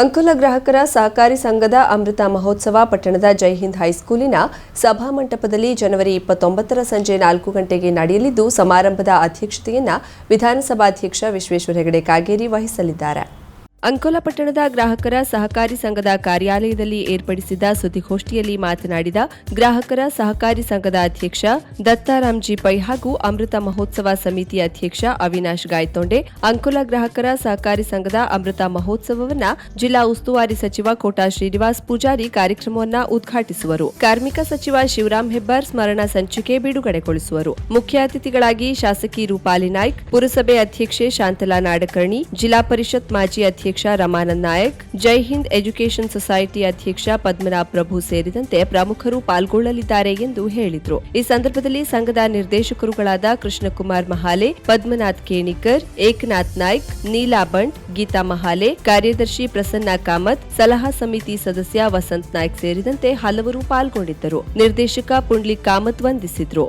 ಅಂಕುಲ ಗ್ರಾಹಕರ ಸಹಕಾರಿ ಸಂಘದ ಅಮೃತ ಮಹೋತ್ಸವ ಪಟ್ಟಣದ ಜೈಹಿಂದ್ ಹೈಸ್ಕೂಲಿನ ಸಭಾಮಂಟಪದಲ್ಲಿ ಜನವರಿ ಇಪ್ಪತ್ತೊಂಬತ್ತರ ಸಂಜೆ ನಾಲ್ಕು ಗಂಟೆಗೆ ನಡೆಯಲಿದ್ದು ಸಮಾರಂಭದ ಅಧ್ಯಕ್ಷತೆಯನ್ನು ವಿಧಾನಸಭಾಧ್ಯಕ್ಷ ವಿಶ್ವೇಶ್ವರ ಹೆಗಡೆ ಕಾಗೇರಿ ವಹಿಸಲಿದ್ದಾರೆ ಅಂಕೋಲಾ ಪಟ್ಟಣದ ಗ್ರಾಹಕರ ಸಹಕಾರಿ ಸಂಘದ ಕಾರ್ಯಾಲಯದಲ್ಲಿ ಏರ್ಪಡಿಸಿದ್ದ ಸುದ್ದಿಗೋಷ್ಠಿಯಲ್ಲಿ ಮಾತನಾಡಿದ ಗ್ರಾಹಕರ ಸಹಕಾರಿ ಸಂಘದ ಅಧ್ಯಕ್ಷ ದತ್ತಾರಾಮ್ಜಿ ಪೈ ಹಾಗೂ ಅಮೃತ ಮಹೋತ್ಸವ ಸಮಿತಿ ಅಧ್ಯಕ್ಷ ಅವಿನಾಶ್ ಗಾಯ್ತೊಂಡೆ ಅಂಕೋಲಾ ಗ್ರಾಹಕರ ಸಹಕಾರಿ ಸಂಘದ ಅಮೃತ ಮಹೋತ್ಸವವನ್ನ ಜಿಲ್ಲಾ ಉಸ್ತುವಾರಿ ಸಚಿವ ಕೋಟಾ ಶ್ರೀನಿವಾಸ್ ಪೂಜಾರಿ ಕಾರ್ಯಕ್ರಮವನ್ನ ಉದ್ಘಾಟಿಸುವರು ಕಾರ್ಮಿಕ ಸಚಿವ ಶಿವರಾಮ್ ಹೆಬ್ಬಾರ್ ಸ್ಮರಣ ಸಂಚಿಕೆ ಬಿಡುಗಡೆಗೊಳಿಸುವರು ಮುಖ್ಯ ಅತಿಥಿಗಳಾಗಿ ಶಾಸಕಿ ರೂಪಾಲಿ ನಾಯ್ಕ್ ಪುರಸಭೆ ಅಧ್ಯಕ್ಷೆ ಶಾಂತಲಾ ನಾಡಕರ್ಣಿ ಜಿಲ್ಲಾ ಪರಿಷತ್ ಮಾಜಿ ಅಧ್ಯಕ್ಷ ಅಧ್ಯಕ್ಷ ರಮಾನಂದ್ ನಾಯಕ್ ಜೈ ಹಿಂದ್ ಎಜುಕೇಷನ್ ಸೊಸೈಟಿ ಅಧ್ಯಕ್ಷ ಪದ್ಮನಾಭ್ ಪ್ರಭು ಸೇರಿದಂತೆ ಪ್ರಮುಖರು ಪಾಲ್ಗೊಳ್ಳಲಿದ್ದಾರೆ ಎಂದು ಹೇಳಿದರು ಈ ಸಂದರ್ಭದಲ್ಲಿ ಸಂಘದ ನಿರ್ದೇಶಕರುಗಳಾದ ಕೃಷ್ಣಕುಮಾರ್ ಮಹಾಲೆ ಪದ್ಮನಾಥ್ ಕೇಣಿಕರ್ ಏಕನಾಥ್ ನಾಯ್ಕ್ ನೀಲಾ ಬಂಟ್ ಗೀತಾ ಮಹಾಲೆ ಕಾರ್ಯದರ್ಶಿ ಪ್ರಸನ್ನ ಕಾಮತ್ ಸಲಹಾ ಸಮಿತಿ ಸದಸ್ಯ ವಸಂತ್ ನಾಯ್ಕ್ ಸೇರಿದಂತೆ ಹಲವರು ಪಾಲ್ಗೊಂಡಿದ್ದರು ನಿರ್ದೇಶಕ ಪುಂಡ್ಲಿ ಕಾಮತ್ ವಂದಿಸಿದ್ರು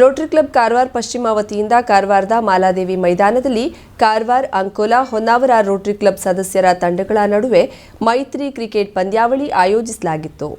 ರೋಟರಿ ಕ್ಲಬ್ ಕಾರವಾರ ಪಶ್ಚಿಮ ವತಿಯಿಂದ ಕಾರವಾರದ ಮಾಲಾದೇವಿ ಮೈದಾನದಲ್ಲಿ ಕಾರವಾರ ಅಂಕೋಲಾ ಹೊನ್ನಾವರ ರೋಟರಿ ಕ್ಲಬ್ ಸದಸ್ಯರ ತಂಡಗಳ ನಡುವೆ ಮೈತ್ರಿ ಕ್ರಿಕೆಟ್ ಪಂದ್ಯಾವಳಿ ಆಯೋಜಿಸಲಾಗಿತ್ತು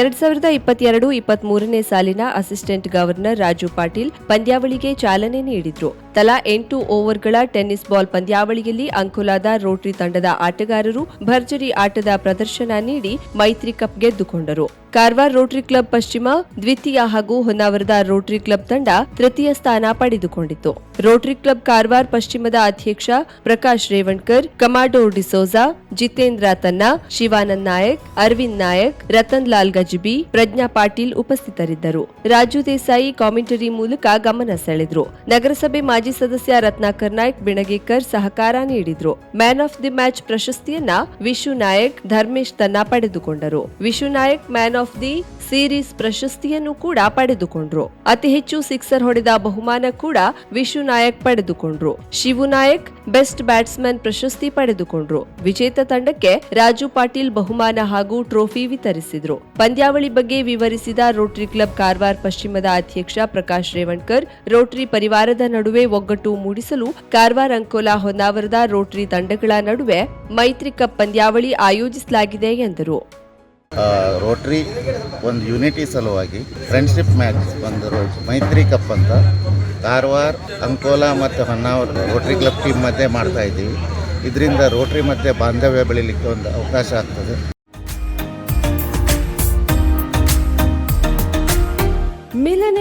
ಎರಡ್ ಸಾವಿರದ ಇಪ್ಪತ್ತೆರಡು ಇಪ್ಪತ್ತ್ ಸಾಲಿನ ಅಸಿಸ್ಟೆಂಟ್ ಗವರ್ನರ್ ರಾಜು ಪಾಟೀಲ್ ಪಂದ್ಯಾವಳಿಗೆ ಚಾಲನೆ ನೀಡಿದ್ರು ತಲಾ ಎಂಟು ಓವರ್ಗಳ ಟೆನ್ನಿಸ್ ಬಾಲ್ ಪಂದ್ಯಾವಳಿಯಲ್ಲಿ ಅಂಕುಲಾದ ರೋಟರಿ ತಂಡದ ಆಟಗಾರರು ಭರ್ಜರಿ ಆಟದ ಪ್ರದರ್ಶನ ನೀಡಿ ಮೈತ್ರಿ ಕಪ್ ಗೆದ್ದುಕೊಂಡರು ಕಾರ್ವಾರ್ ರೋಟರಿ ಕ್ಲಬ್ ಪಶ್ಚಿಮ ದ್ವಿತೀಯ ಹಾಗೂ ಹೊನ್ನಾವರದ ರೋಟರಿ ಕ್ಲಬ್ ತಂಡ ತೃತೀಯ ಸ್ಥಾನ ಪಡೆದುಕೊಂಡಿತು ರೋಟರಿ ಕ್ಲಬ್ ಕಾರ್ವಾರ್ ಪಶ್ಚಿಮದ ಅಧ್ಯಕ್ಷ ಪ್ರಕಾಶ್ ರೇವಣ್ಕರ್ ಕಮಾಡೋ ಡಿಸೋಜಾ ಜಿತೇಂದ್ರ ತನ್ನ ಶಿವಾನಂದ್ ನಾಯಕ್ ಅರವಿಂದ್ ನಾಯಕ್ ರತನ್ ಲಾಲ್ ಗಜ್ಬಿ ಪ್ರಜ್ಞಾ ಪಾಟೀಲ್ ಉಪಸ್ಥಿತರಿದ್ದರು ರಾಜು ದೇಸಾಯಿ ಕಾಮೆಂಟರಿ ಮೂಲಕ ಗಮನ ಸೆಳೆದರು ನಗರಸಭೆ ಮಾಜಿ ಮಾಜಿ ಸದಸ್ಯ ರತ್ನಾಕರ್ ನಾಯಕ್ ಬಿಣಗೇಕರ್ ಸಹಕಾರ ನೀಡಿದ್ರು ಮ್ಯಾನ್ ಆಫ್ ದಿ ಮ್ಯಾಚ್ ಪ್ರಶಸ್ತಿಯನ್ನ ವಿಶು ನಾಯಕ್ ಧರ್ಮೇಶ್ ತನ್ನ ಪಡೆದುಕೊಂಡರು Vishu Nayak man of the series ಪ್ರಶಸ್ತಿಯನ್ನು ಕೂಡ ಪಡೆದುಕೊಂಡ್ರು ಅತಿ ಹೆಚ್ಚು ಸಿಕ್ಸರ್ ಹೊಡೆದ ಬಹುಮಾನ ಕೂಡ ವಿಶು ನಾಯಕ್ ಪಡೆದುಕೊಂಡ್ರು ಶಿವು ನಾಯಕ್ ಬೆಸ್ಟ್ ಬ್ಯಾಟ್ಸ್ಮನ್ ಪ್ರಶಸ್ತಿ ಪಡೆದುಕೊಂಡ್ರು ವಿಜೇತ ತಂಡಕ್ಕೆ ರಾಜು ಪಾಟೀಲ್ ಬಹುಮಾನ ಹಾಗೂ ಟ್ರೋಫಿ ವಿತರಿಸಿದ್ರು ಪಂದ್ಯಾವಳಿ ಬಗ್ಗೆ ವಿವರಿಸಿದ ರೋಟರಿ ಕ್ಲಬ್ ಕಾರವಾರ ಪಶ್ಚಿಮದ ಅಧ್ಯಕ್ಷ ಪ್ರಕಾಶ್ ರೇವಣ್ಕರ್ ರೋಟರಿ ಪರಿವಾರದ ನಡುವೆ ಒಗ್ಗಟ್ಟು ಮೂಡಿಸಲು ಕಾರವಾರ ಅಂಕೋಲಾ ಹೊನ್ನಾವರದ ರೋಟರಿ ತಂಡಗಳ ನಡುವೆ ಮೈತ್ರಿ ಕಪ್ ಪಂದ್ಯಾವಳಿ ಆಯೋಜಿಸಲಾಗಿದೆ ಎಂದರು ರೋಟರಿ ಒಂದು ಯುನಿಟಿ ಸಲುವಾಗಿ ಫ್ರೆಂಡ್ಶಿಪ್ ಮ್ಯಾಚ್ ಒಂದು ಮೈತ್ರಿ ಕಪ್ ಅಂತ ಕಾರವಾರ ಅಂಕೋಲಾ ಮತ್ತು ಹೊನ್ನಾವರ ರೋಟರಿ ಕ್ಲಬ್ ಟೀಮ್ ಮಧ್ಯೆ ಮಾಡ್ತಾ ಇದ್ದೀವಿ ಇದರಿಂದ ರೋಟರಿ ಮಧ್ಯೆ ಬಾಂಧವ್ಯ ಬೆಳಿಲಿಕ್ಕೆ ಒಂದು ಅವಕಾಶ ಆಗ್ತದೆ